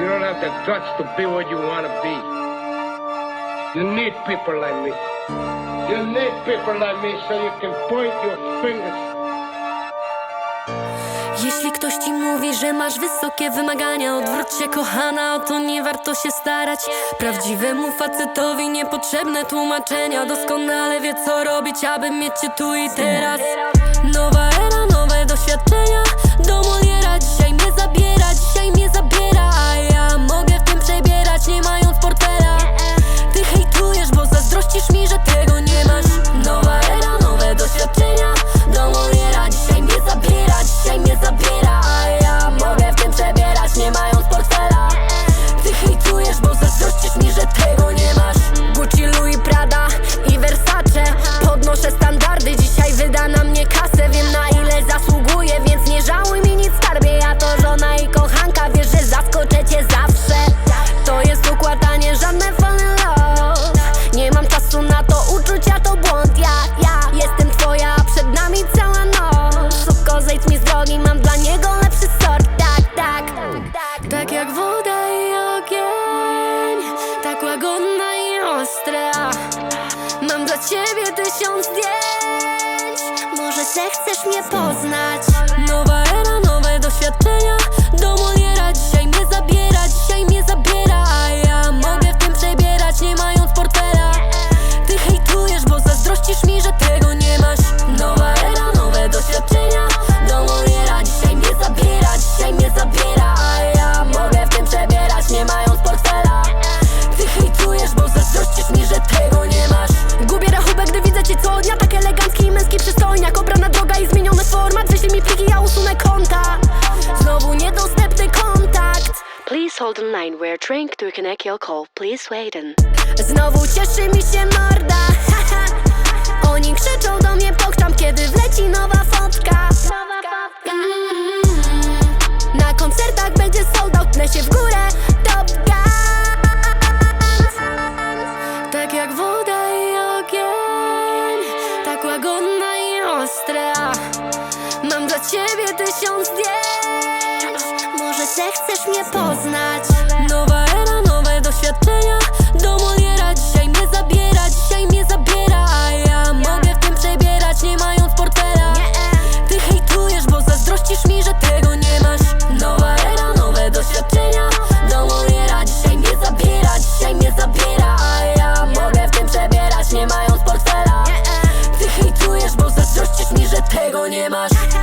You don't have the guts to be what you want to be. You need people like me. You need people like me so you can point your fingers. Jeśli ktoś ci mówi, że masz wysokie wymagania Odwróć się kochana, o to nie warto się starać Prawdziwemu facetowi niepotrzebne tłumaczenia Doskonale wie co robić, aby mieć cię tu i teraz jak woda i ogień. Tak łagodna i ostra. Mam dla ciebie tysiąc zdjęć. Może zechcesz mnie poznać elegancki i męski przystojniak Obrana droga i zmieniony format Wyślij mi pliki, ja usunę konta Znowu niedostępny kontakt Please hold the line. We're trying to connect your call. Please wait and. Znowu cieszy mi się morda haha. Oni krzyczą do mnie pokczam Kiedy wleci nowa fotka Mm. Na koncertach będzie sold out Pnę się w górę Top i ostra Mam dla ciebie tysiąc zdjęć. Może zechcesz mnie poznać nie masz